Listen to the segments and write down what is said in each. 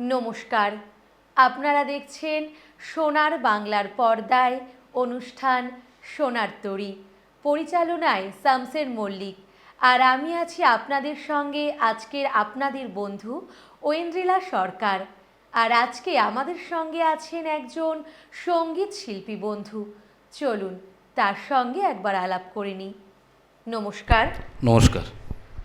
নমস্কার। আপনারা দেখছেন সোনার বাংলার পর্দায় অনুষ্ঠান সোনার তরী। পরিচালনায় শামসের মল্লিক। আর আমি আছি আপনাদের সঙ্গে আজকের আপনাদের বন্ধু ঐন্দ্রিলা সরকার। আর আজকে আমাদের সঙ্গে আছেন একজন সংগীত শিল্পী বন্ধু। চলুন তার সঙ্গে একবার আলাপ করে নিই। নমস্কার। নমস্কার।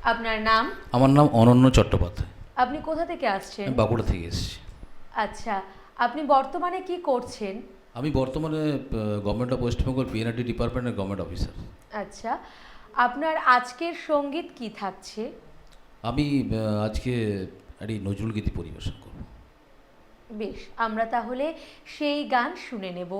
আপনার নাম? আমার নাম অনন্য চট্টোপাধ্যায়। আপনি কোথা থেকে আসছেন? আমি বাঁকুড়া থেকে এসেছি। আচ্ছা আপনি বর্তমানে কি করছেন? আমি বর্তমানে government of West Bengal PNRT ডিপার্টমেন্টের গভর্নমেন্ট অফিসার আচ্ছা আপনার আজকের সংগীত কি থাকছে? আমি আজকে একটি নজরুল গীতি পরিবেশন করব। বেশ আমরা তাহলে সেই গান শুনে নেব।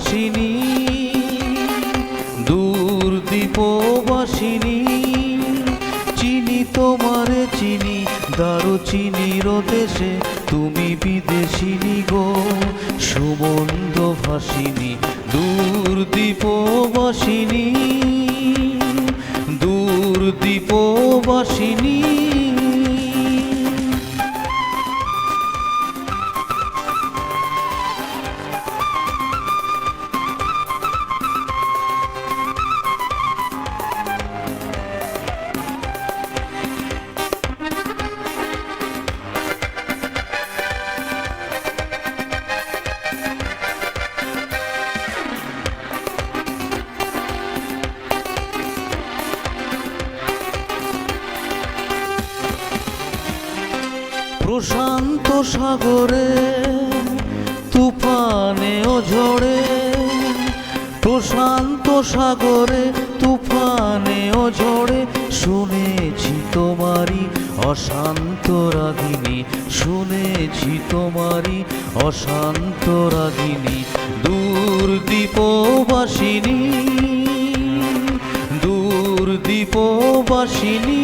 বাসিনী দূর দীপবাসিনী চিনি তোমারে চিনি, দারু চিনির দেশে তুমি বিদেশিনী গো। সুমন্দ ভাসিনী, দূর দীপবাসিনী দূর দীপবাসিনী প্রশান্ত সাগরে, তুফানে ও ঝড়ে। প্রশান্ত সাগরে, তুফানে ও ঝড়ে। শুনেছি তোমারই অশান্ত রাগিনী, শুনেছি তোমারই অশান্ত রাগিনী দূর দীপবাসিনী দূর দীপবাসিনী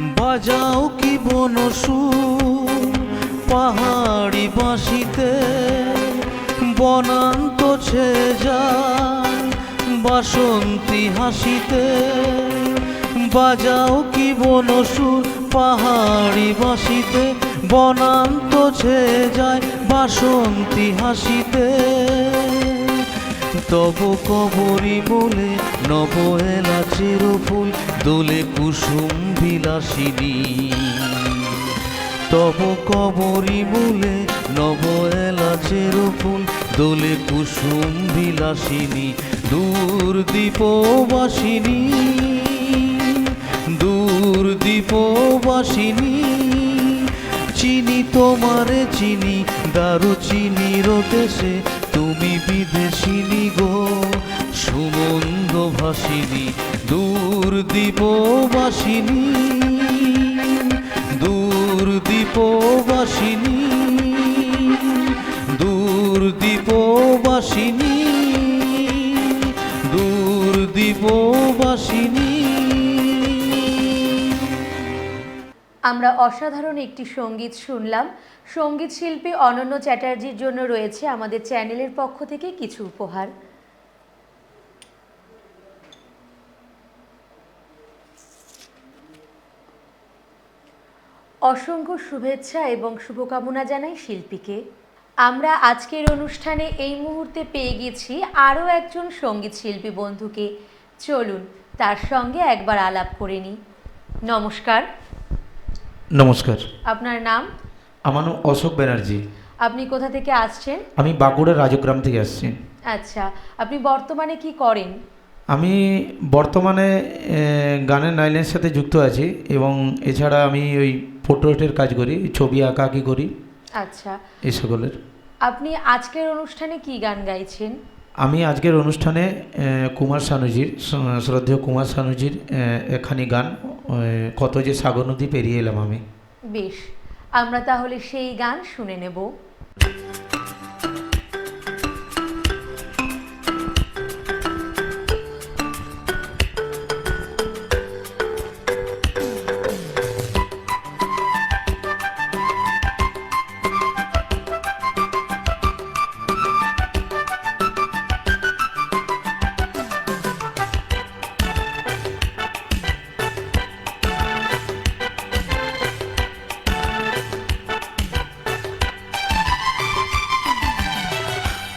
বাজাও কি বনসু পাহাড়ি বাঁশিতে? বনান্ত ছে যায় বাসন্তী হাসিতে। বাজাও কি বনসু পাহাড়ি বাঁশিতে? বনান্ত ছে যায় বাসন্তী হাসিতে। তব কবরি বলে নব এলাচের ফুল, দোলে কুসুম বিলাসিনী। তব কবরি বলে নব এলাচের ফুল, দোলে কুসুম বিলাসিনী দূর দীপবাসিনী দূর দীপবাসিনী চিনি তোমারে, চিনি দারু চিনির দেশে তুমি বিদেশিনী গো সুমন্দ ভাসিনী দূর দীপবাসিনী দূর দীপবাসিনী দূর দীপবাসিনী দূর দীপবাসিনী আমরা অসাধারণ একটি সংগীত শুনলাম। সংগীত শিল্পী অনন্য চ্যাটার্জির জন্য রয়েছে আমাদের চ্যানেলের পক্ষ থেকে কিছু উপহার। অসংখ্য শুভেচ্ছা এবং শুভকামনা জানাই শিল্পীকে। আমরা আজকের অনুষ্ঠানে এই মুহূর্তে পেয়ে গেছি আরও একজন সংগীত শিল্পী বন্ধুকে। চলুন, তার সঙ্গে একবার আলাপ করে নিই। নমস্কার। নমস্কার। আপনার নাম? আমার নাম অশোক ব্যানার্জি। আপনি কোথা থেকে আসছেন? আমি বাঁকুড়ার রাজগ্রাম থেকে আসছি। আচ্ছা আপনি বর্তমানে কি করেন? আমি বর্তমানে গানের লাইনের সাথে যুক্ত আছি এবং এছাড়া আমি ওই পোর্ট্রেটের কাজ করি ছবি আঁকা আঁকি করি আচ্ছা। এই সকলের। আপনি আজকের অনুষ্ঠানে কি গান গাইছেন? আমি আজকের অনুষ্ঠানে কুমার সানুজির শ্রদ্ধেয় কুমার সানুজির এ, একখানি গান কত যে সাগর নদী পেরিয়ে এলাম আমি। বেশ আমরা তাহলে সেই গান শুনে নেব।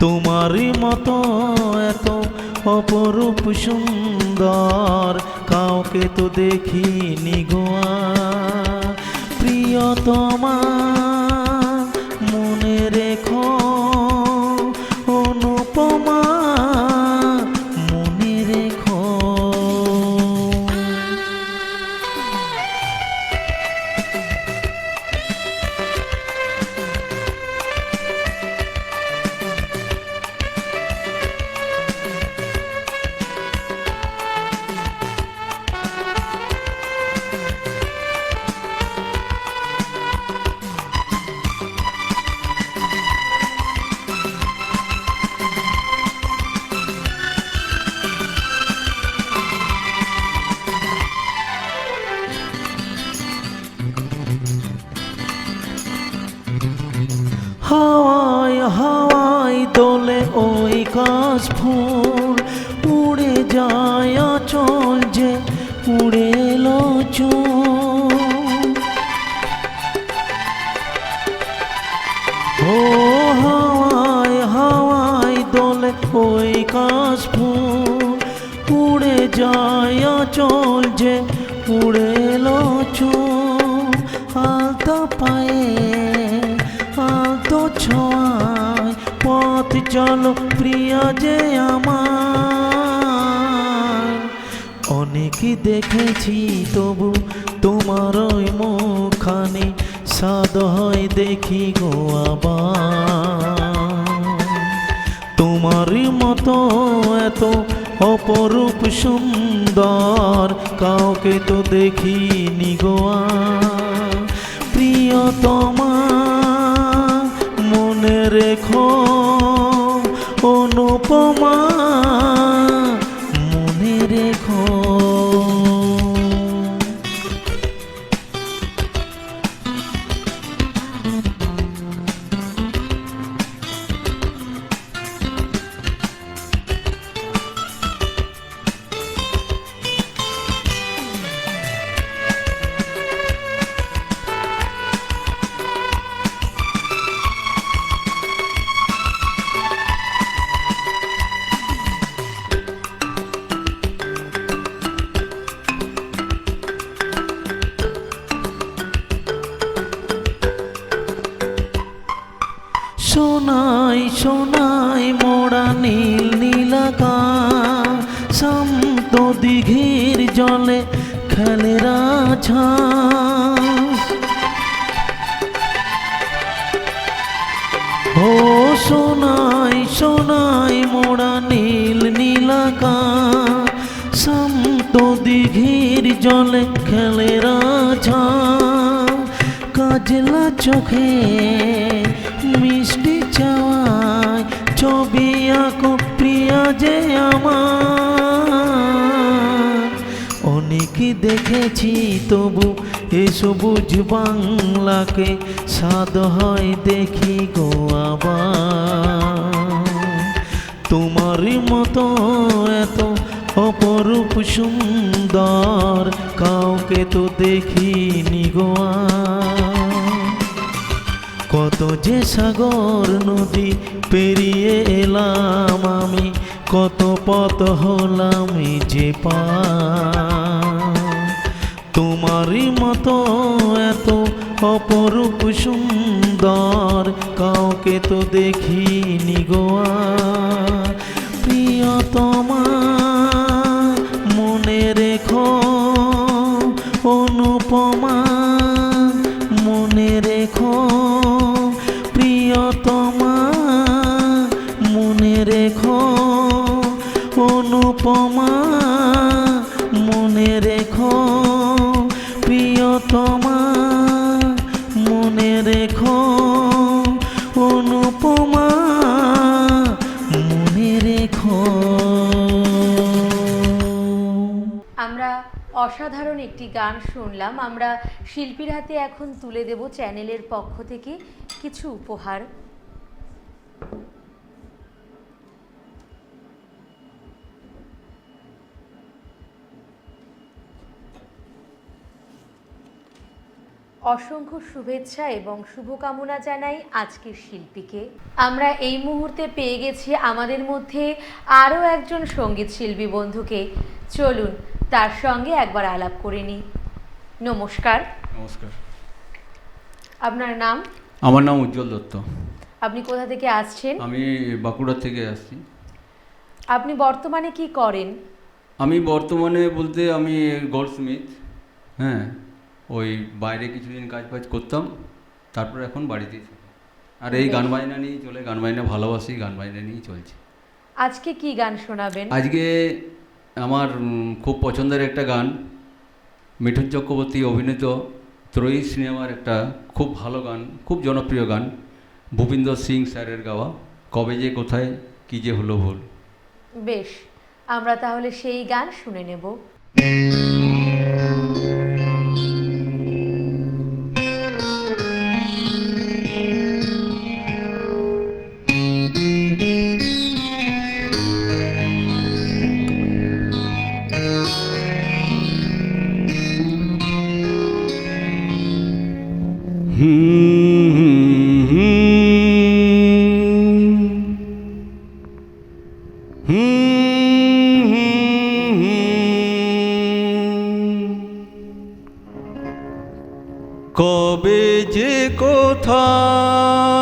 তোমারই মতো এত অপরূপ সুন্দর কাউকে তো দেখিনি গোয়া প্রিয়তমা মনে হাওয়ায় হাওয়ায় দোলে ওই কাশ ফুল উড়ে যায় চল যে উড়ে এলো ও হাওয়ায় হাওয়ায় দোলে ওই কাশ ফুল উড়ে যায় চল যে উড়ে এলো চুল। আলতো পায়ে ছোঁয়ায় পথ চলো প্রিয় যে আমার। অনেক দেখেছি তবু তোমার ওই মুখানি সাদ হয় দেখি গো তোমারই মতো এত অপরূপ সুন্দর, কাউকে তো দেখিনি গোয়া প্রিয়তমা মনে রেখো অনুপমা সোনাই মোড়া নীল নীলাকা শান্ত দিঘির জলে খেলে রাছা ও সোনাই সোনাই মোড়া নীল নীলাকা শান্ত দিঘির জলে খেলে রাছা কাজলা চোখে মিষ্টি চাওয়ায়, ছবি আঁকো প্রিয়া যে আমার। অনেক দেখেছি তবু এ সবুজ বাংলাকে সাদ হয় দেখি গো তোমার মতো এত অপরূপ সুন্দর, কাউকে তো দেখিনি গোয়া কত যে সাগর নদী পেরিয়ে এলাম আমি, কত পথ হলাম যে পা তোমারই মতো এত অপরূপ সুন্দর, কাউকে তো দেখিনি গোয়া প্রিয়তমা মনে শুনলাম আমরা শিল্পীর হাতে এখন তুলে দেব চ্যানেলের পক্ষ থেকে কিছু উপহার। অসংখ্য শুভেচ্ছা এবং শুভকামনা জানাই আজকের শিল্পীকে। আমরা এই মুহূর্তে পেয়ে গেছি আমাদের মধ্যে আরও একজন সংগীত শিল্পী বন্ধুকে। চলুন, তার সঙ্গে একবার আলাপ করে নিই। নমস্কার। নমস্কার। আপনার নাম? আমার নাম উজ্জ্বল দত্ত। আপনি কোথা থেকে আসছেন? আমি বাঁকুড়া থেকে আসছি। আপনি বর্তমানে কি করেন? আমি বর্তমানে বলতে আমি গোল্ডস্মিথ। হ্যাঁ ওই বাইরে কিছুদিন কাজ ফাজ করতাম তারপর এখন বাড়িতেই থাকি। আর এই গান বাজনা নিয়েই চলে গান বাজনা ভালোবাসি গান বাজনা নিয়েই চলছে। আজকে কি গান শোনাবেন? আজকে আমার খুব পছন্দের একটা গান মিঠুন চক্রবর্তী অভিনীত ত্রয়ী সিনেমার একটা খুব ভালো গান, খুব জনপ্রিয় গান, ভূপিন্দর সিং স্যারের গাওয়া, কবে যে কোথায়, কী যে হলো ভুল। বেশ, আমরা তাহলে সেই গান শুনে নেব। কবে যে কোথায়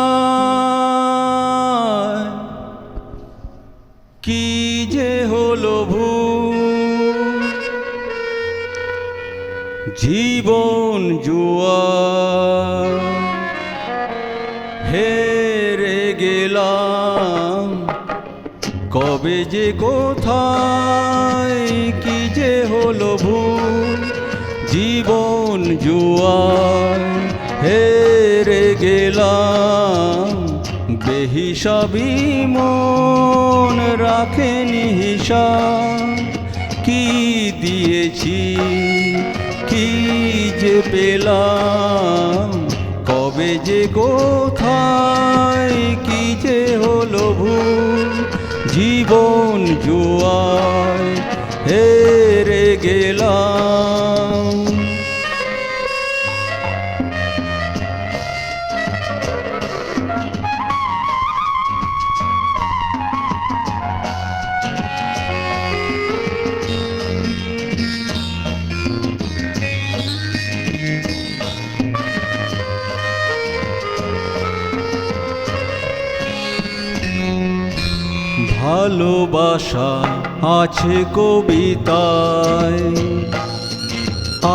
কোথায়? কি যে হলো ভুল? জীবন জুয়ার হেরে গেলাম। বেহিসাবি মন রাখেনি হিসাব। কি দিয়েছি? কি যে পেলাম? কবে যে কোথায়? কি যে হলো ভুল? জীবন জুয়ায় হেরে গেলাম। ভালোবাসা আছে কবিতায়।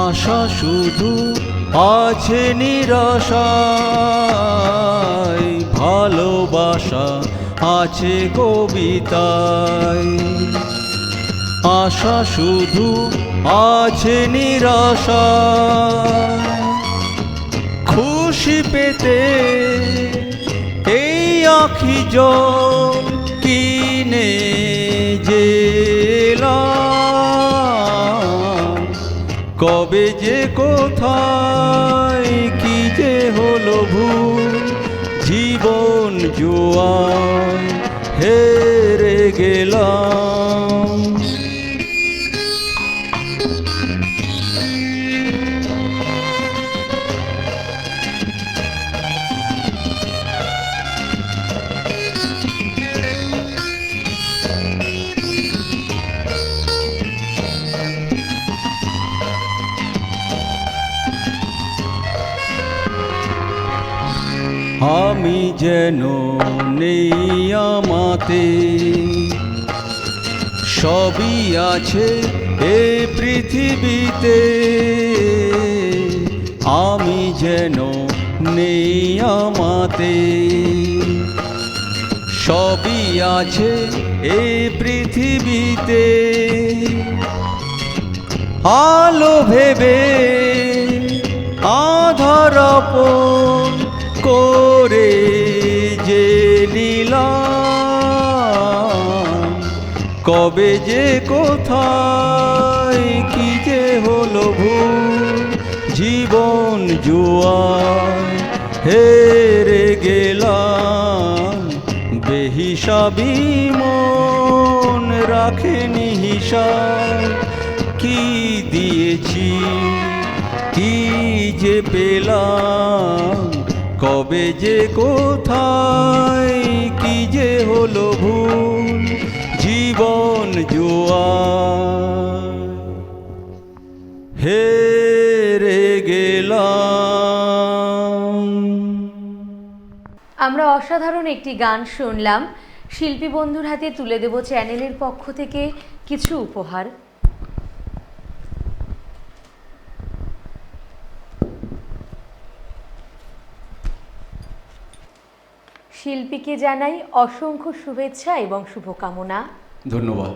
আশা শুধু আছে নিরাশায়। ভালোবাসা আছে কবিতায়। আশা শুধু আছে নিরাশা খুশি পেতে এই আখি জল কিনে জেলাম। কবে যে কোথায় কি যে হলো ভুল জীবন জোয়ার হেরে গেলাম। আমি যেন নেই আমাতে। সবই আছে এ পৃথিবীতে। আমি যেন নেই আমাতে। সবই আছে এ পৃথিবীতে। আলো ভেবে আধার করে যে লীলাম কবে যে কোথায় কি যে হলো ভুল, জীবন জুয়ার হেরে গেলাম, বেহিসাবি মন রাখেনি হিসাব, কি দিয়েছি, কি যে পেলাম? কবে যে কোথায়, কি যে হলো ভুল, জীবন জোয়ার। হেরে গেলাম। আমরা অসাধারণ একটি গান শুনলাম। শিল্পী বন্ধুর হাতে তুলে দেব চ্যানেলের পক্ষ থেকে কিছু উপহার। শিল্পীকে জানাই অসংখ্য শুভেচ্ছা এবং শুভকামনা। ধন্যবাদ।